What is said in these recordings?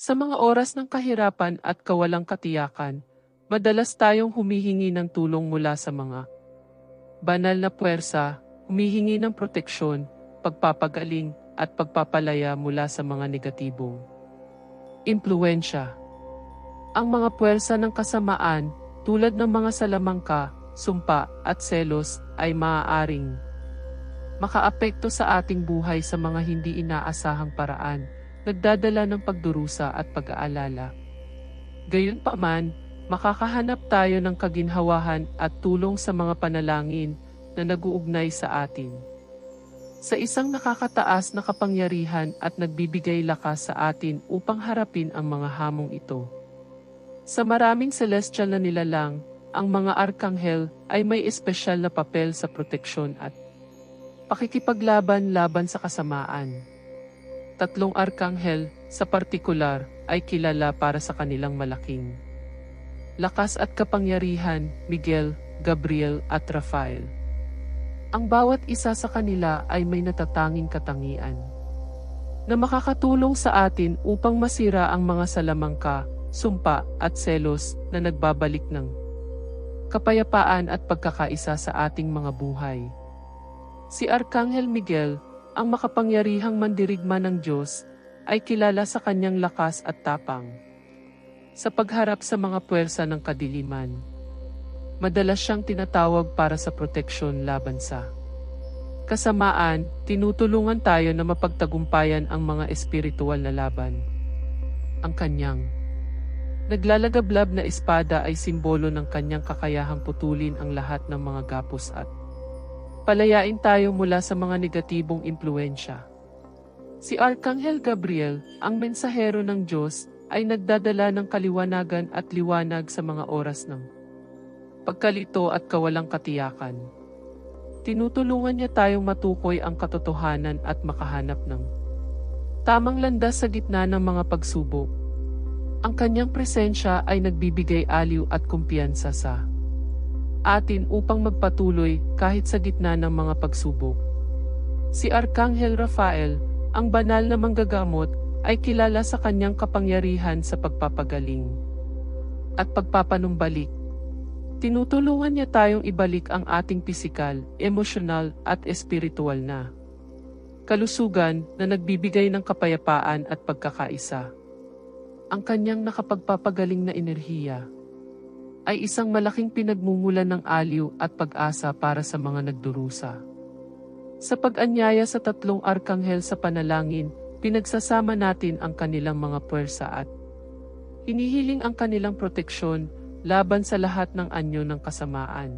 Sa mga oras ng kahirapan at kawalang katiyakan, madalas tayong humihingi ng tulong mula sa mga banal na puwersa, humihingi ng proteksyon, pagpapagaling, at pagpapalaya mula sa mga negatibong impluensya. Ang mga puwersa ng kasamaan, tulad ng mga salamangka, sumpa, at selos, ay maaaring makaapekto sa ating buhay sa mga hindi inaasahang paraan, nagdadala ng pagdurusa at pag-aalala. Gayunpaman, makakahanap tayo ng kaginhawahan at tulong sa mga panalangin na naguugnay sa atin. Sa isang nakakataas na kapangyarihan at nagbibigay lakas sa atin upang harapin ang mga hamong ito. Sa maraming celestial na nilalang, ang mga arkanghel ay may espesyal na papel sa proteksyon at pakikipaglaban laban sa kasamaan. Tatlong arkanghel, sa partikular, ay kilala para sa kanilang malaking lakas at kapangyarihan, Miguel, Gabriel at Rafael. Ang bawat isa sa kanila ay may natatanging katangian na makakatulong sa atin upang masira ang mga salamangka, sumpa at selos na nagbabalik ng kapayapaan at pagkakaisa sa ating mga buhay. Si Arkanghel Miguel, ang makapangyarihang mandirigma ng Diyos, ay kilala sa kanyang lakas at tapang. Sa pagharap sa mga puwersa ng kadiliman, madalas siyang tinatawag para sa proteksyon laban sa kasamaan, tinutulungan tayo na mapagtagumpayan ang mga espiritual na laban. Ang kanyang naglalagablab na espada ay simbolo ng kanyang kakayahang putulin ang lahat ng mga gapos at palayain tayo mula sa mga negatibong impluensya. Si Arkanghel Gabriel, ang mensahero ng Diyos, ay nagdadala ng kaliwanagan at liwanag sa mga oras ng pagkalito at kawalang katiyakan. Tinutulungan niya tayong matukoy ang katotohanan at makahanap ng tamang landas sa gitna ng mga pagsubok. Ang kanyang presensya ay nagbibigay aliw at kumpiyansa sa atin upang magpatuloy kahit sa gitna ng mga pagsubok. Si Arkanghel Rafael, ang banal na manggagamot, ay kilala sa kanyang kapangyarihan sa pagpapagaling at pagpapanumbalik. Tinutulungan niya tayong ibalik ang ating pisikal, emosyonal at espiritual na kalusugan na nagbibigay ng kapayapaan at pagkakaisa. Ang kanyang nakapagpapagaling na enerhiya ay isang malaking pinagmumulan ng aliw at pag-asa para sa mga nagdurusa. Sa pag-anyaya sa tatlong arkanghel sa panalangin, pinagsasama natin ang kanilang mga puwersa at hinihiling ang kanilang proteksyon laban sa lahat ng anyo ng kasamaan.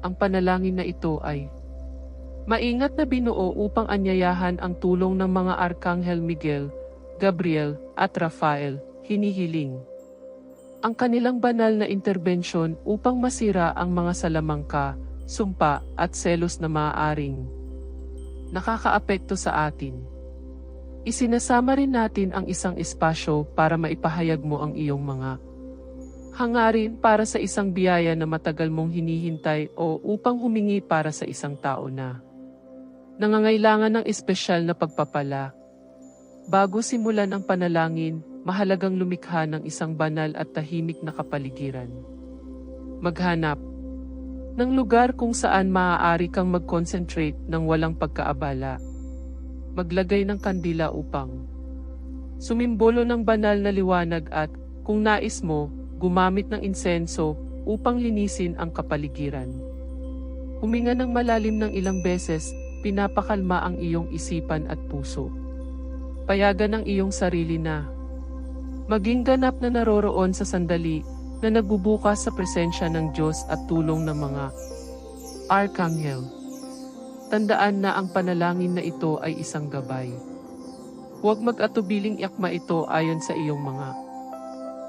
Ang panalangin na ito ay maingat na binuo upang anyayahan ang tulong ng mga Arkanghel Miguel, Gabriel at Rafael, hinihiling ang kanilang banal na interbensyon upang masira ang mga salamangka, sumpa at selos na maaaring nakakaapekto sa atin. Isinasama rin natin ang isang espasyo para maipahayag mo ang iyong mga hangarin para sa isang biyaya na matagal mong hinihintay o upang humingi para sa isang tao na nangangailangan ng espesyal na pagpapala. Bago simulan ang panalangin, mahalagang lumikha ng isang banal at tahimik na kapaligiran. Maghanap ng lugar kung saan maaari kang mag-concentrate ng walang pagkaabala. Maglagay ng kandila upang sumimbolo ng banal na liwanag at, kung nais mo, gumamit ng insenso upang linisin ang kapaligiran. Huminga ng malalim ng ilang beses, pinapakalma ang iyong isipan at puso. Payagan ang iyong sarili na maging ganap na naroroon sa sandali na nagbubukas sa presensya ng Diyos at tulong ng mga Arkanghel. Tandaan na ang panalangin na ito ay isang gabay. Huwag mag-atubiling yakma ito ayon sa iyong mga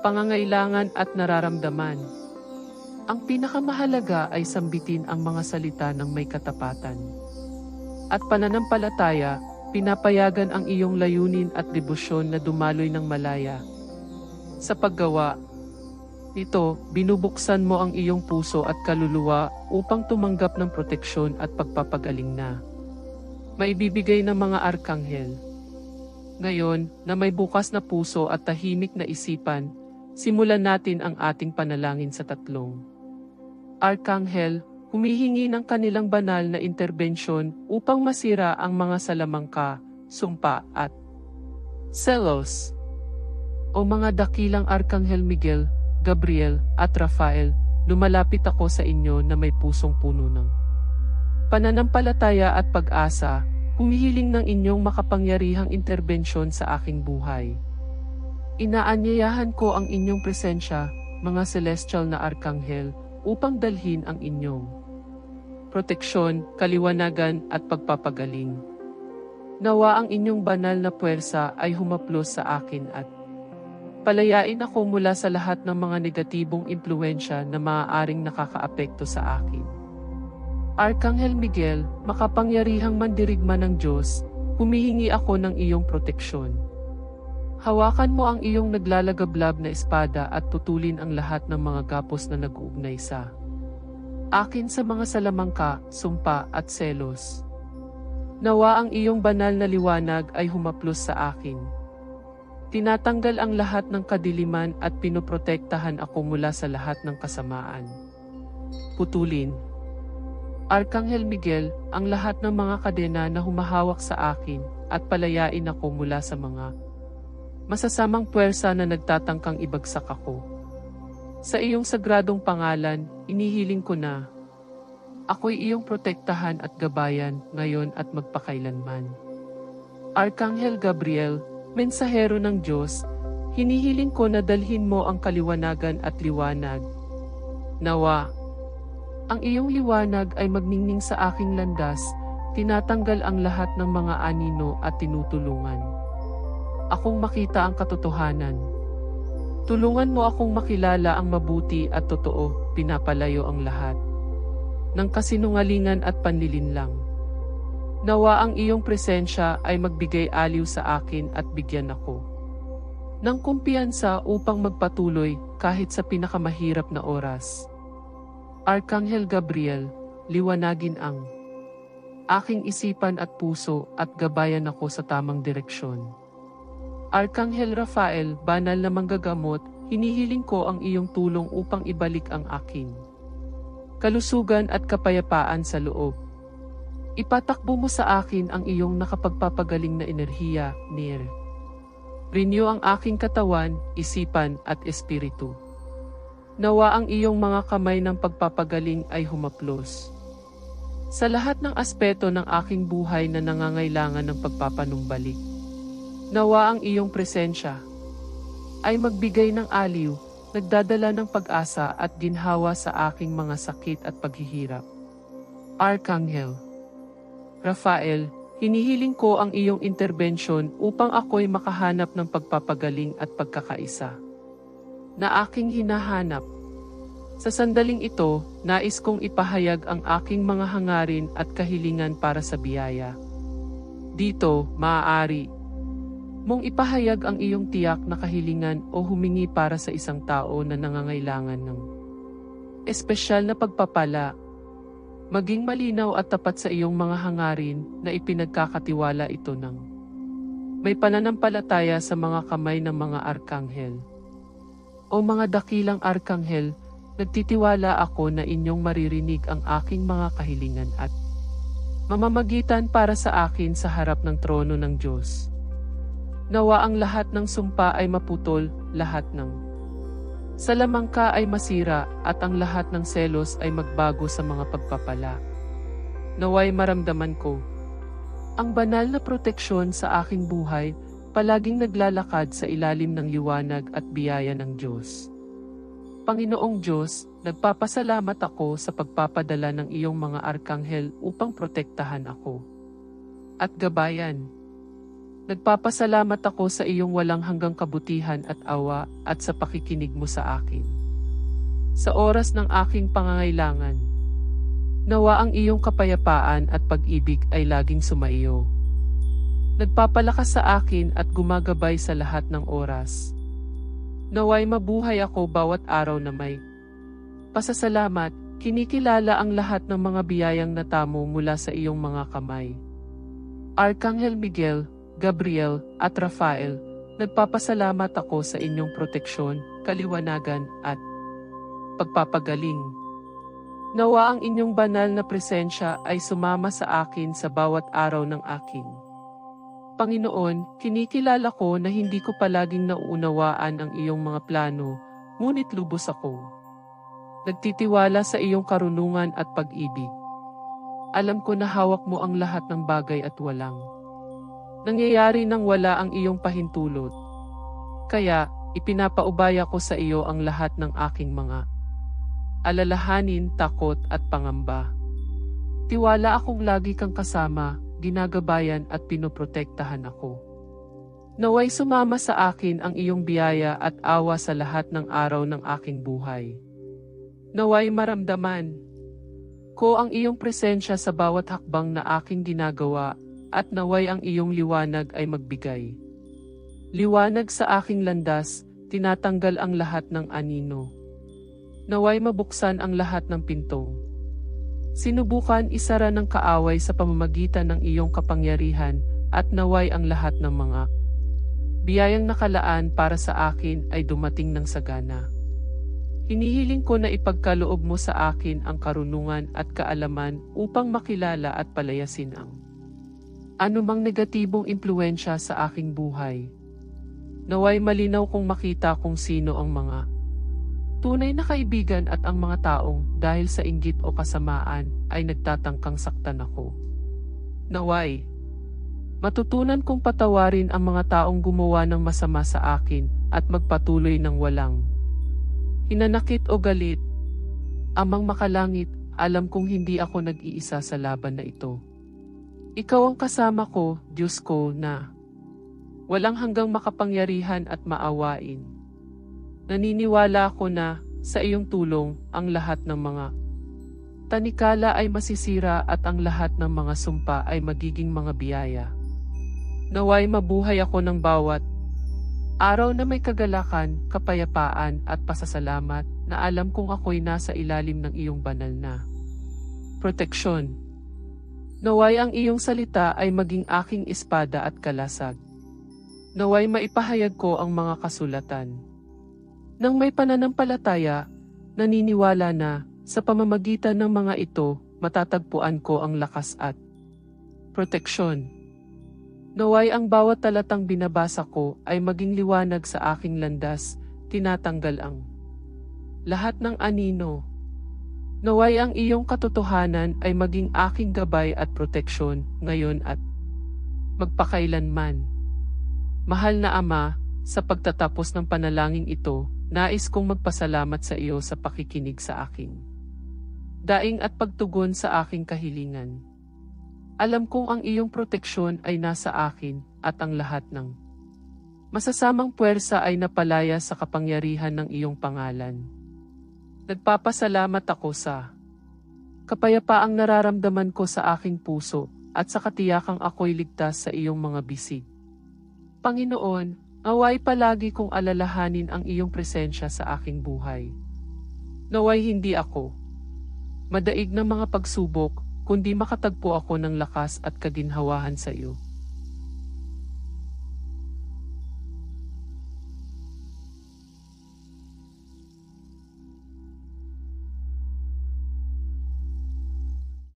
pangangailangan at nararamdaman. Ang pinakamahalaga ay sambitin ang mga salita ng may katapatan. At pananampalataya, pinapayagan ang iyong layunin at debosyon na dumaloy ng malaya. Sa paggawa, nito, binubuksan mo ang iyong puso at kaluluwa upang tumanggap ng proteksyon at pagpapagaling na. Maibibigay ng mga arkanghel Ngayon, na may bukas na puso at tahimik na isipan, simulan natin ang ating panalangin sa tatlong. Arkanghel, humihingi ng kanilang banal na interbensyon upang masira ang mga salamangka, sumpa at selos. O mga dakilang Arkanghel Miguel, Gabriel at Rafael, lumalapit ako sa inyo na may pusong puno ng pananampalataya at pag-asa, humihiling ng inyong makapangyarihang interbensyon sa aking buhay. Inaanyayahan ko ang inyong presensya, mga celestial na arkanghel, upang dalhin ang inyong proteksyon, kaliwanagan at pagpapagaling. Nawa ang inyong banal na puwersa ay humaplos sa akin at palayain ako mula sa lahat ng mga negatibong impluensya na maaaring nakakaapekto sa akin. Arkanghel Miguel, makapangyarihang mandirigma ng Diyos, humihingi ako ng iyong proteksyon. Hawakan mo ang iyong naglalagablab na espada at putulin ang lahat ng mga gapos na nag-uugnay sa akin sa mga salamangka, sumpa at selos. Nawa ang iyong banal na liwanag ay humaplos sa akin. Tinatanggal ang lahat ng kadiliman at pinoprotektahan ako mula sa lahat ng kasamaan. Putulin. Arkanghel Miguel, ang lahat ng mga kadena na humahawak sa akin at palayain ako mula sa mga masasamang puwersa na nagtatangkang ibagsak ako. Sa iyong sagradong pangalan, inihiling ko na ako'y iyong protektahan at gabayan ngayon at magpakailanman. Arkanghel Gabriel, mensahero ng Diyos, hinihiling ko na dalhin mo ang kaliwanagan at liwanag. Nawa, ang iyong liwanag ay magningning sa aking landas, tinatanggal ang lahat ng mga anino at tinutulungan. Akong makita ang katotohanan. Tulungan mo akong makilala ang mabuti at totoo, pinapalayo ang lahat. Ng kasinungalingan at panlilinlang. Nawa ang iyong presensya ay magbigay aliw sa akin at bigyan ako ng kumpiyansa upang magpatuloy kahit sa pinakamahirap na oras. Arkanghel Gabriel, liwanagin ang aking isipan at puso at gabayan ako sa tamang direksyon. Arkanghel Rafael, banal na manggagamot, hinihiling ko ang iyong tulong upang ibalik ang akin. Kalusugan at kapayapaan sa loob. Ipatakbo mo sa akin ang iyong nakapagpapagaling na enerhiya, Nir. Renew ang aking katawan, isipan at espiritu. Nawa ang iyong mga kamay ng pagpapagaling ay humaplos. Sa lahat ng aspeto ng aking buhay na nangangailangan ng pagpapanumbalik. Nawa ang iyong presensya ay magbigay ng aliw, nagdadala ng pag-asa at ginhawa sa aking mga sakit at paghihirap. Arkanghel Rafael, hinihiling ko ang iyong interbensyon upang ako'y makahanap ng pagpapagaling at pagkakaisa na aking hinahanap. Sa sandaling ito, nais kong ipahayag ang aking mga hangarin at kahilingan para sa biyaya. Dito, maaari mong ipahayag ang iyong tiyak na kahilingan o humingi para sa isang tao na nangangailangan ng espesyal na pagpapala. Maging malinaw at tapat sa iyong mga hangarin na ipinagkakatiwala ito ng may pananampalataya sa mga kamay ng mga arkanghel. O mga dakilang arkanghel, nagtitiwala ako na inyong maririnig ang aking mga kahilingan at mamamagitan para sa akin sa harap ng trono ng Diyos. Nawa ang lahat ng sumpa ay maputol, lahat ng salamangka ay masira at ang lahat ng selos ay magbago sa mga pagpapala. Naway maramdaman ko ang banal na proteksyon sa aking buhay palaging naglalakad sa ilalim ng liwanag at biyaya ng Diyos. Panginoong Diyos, nagpapasalamat ako sa pagpapadala ng iyong mga arkanghel upang protektahan ako. At gabayan, nagpapasalamat ako sa iyong walang hanggang kabutihan at awa at sa pakikinig mo sa akin. Sa oras ng aking pangangailangan, nawa ang iyong kapayapaan at pag-ibig ay laging sumaiyo. Nagpapalakas sa akin at gumagabay sa lahat ng oras. Naway mabuhay ako bawat araw na may pasasalamat, kinikilala ang lahat ng mga biyayang natamo mula sa iyong mga kamay. Arkanghel Miguel, Gabriel, at Rafael, nagpapasalamat ako sa inyong proteksyon, kaliwanagan, at pagpapagaling. Nawa ang inyong banal na presensya ay sumama sa akin sa bawat araw ng akin. Panginoon, kinikilala ko na hindi ko palaging nauunawaan ang iyong mga plano, ngunit lubos ako. Nagtitiwala sa iyong karunungan at pag-ibig. Alam ko na hawak mo ang lahat ng bagay at walang. Nangyayari nang wala ang iyong pahintulot. Kaya, ipinapaubaya ko sa iyo ang lahat ng aking mga alalahanin, takot at pangamba. Tiwala akong lagi kang kasama, ginagabayan at pinoprotektahan ako. Naway sumama sa akin ang iyong biyaya at awa sa lahat ng araw ng aking buhay. Naway maramdaman ko ang iyong presensya sa bawat hakbang na aking ginagawa at naway ang iyong liwanag ay magbigay. Liwanag sa aking landas, tinatanggal ang lahat ng anino. Naway mabuksan ang lahat ng pinto. Sinubukan isara ng kaaway sa pamamagitan ng iyong kapangyarihan at naway ang lahat ng mga biyayang nakalaan para sa akin ay dumating ng sagana. Hinihiling ko na ipagkaloob mo sa akin ang karunungan at kaalaman upang makilala at palayasin ang anumang negatibong impluensya sa aking buhay. Naway malinaw kong makita kung sino ang mga Tunay na kaibigan at ang mga taong dahil sa inggit o kasamaan ay nagtatangkang saktan ako. Naway, matutunan kong patawarin ang mga taong gumawa ng masama sa akin at magpatuloy ng walang hinanakit o galit. Amang makalangit, alam kong hindi ako nag-iisa sa laban na ito. Ikaw ang kasama ko, Diyos ko, na walang hanggang makapangyarihan at maawain. Naniniwala ako na sa iyong tulong ang lahat ng mga tanikala ay masisira at ang lahat ng mga sumpa ay magiging mga biyaya. Naway mabuhay ako ng bawat araw na may kagalakan, kapayapaan at pasasalamat na alam kong ako'y nasa ilalim ng iyong banal na proteksyon. Naway ang iyong salita ay maging aking espada at kalasag. Naway maipahayag ko ang mga kasulatan. Nang may pananampalataya, naniniwala na sa pamamagitan ng mga ito, matatagpuan ko ang lakas at proteksyon. Naway ang bawat talatang binabasa ko ay maging liwanag sa aking landas, tinatanggal ang lahat ng anino. Naway ang iyong katotohanan ay maging aking gabay at proteksyon ngayon at magpakailanman. Mahal na Ama, sa pagtatapos ng panalangin ito, Nais kong magpasalamat sa iyo sa pakikinig sa akin. Daing at pagtugon sa aking kahilingan. Alam kong ang iyong proteksyon ay nasa akin at ang lahat ng masasamang puwersa ay napalaya sa kapangyarihan ng iyong pangalan. Nagpapasalamat ako sa kapayapaang nararamdaman ko sa aking puso at sa katiyakang ako'y ligtas sa iyong mga bisig. Panginoon, Naway palagi kong alalahanin ang iyong presensya sa aking buhay. Naway hindi ako madaig ng mga pagsubok, kundi makatagpo ako ng lakas at kaginhawahan sa iyo.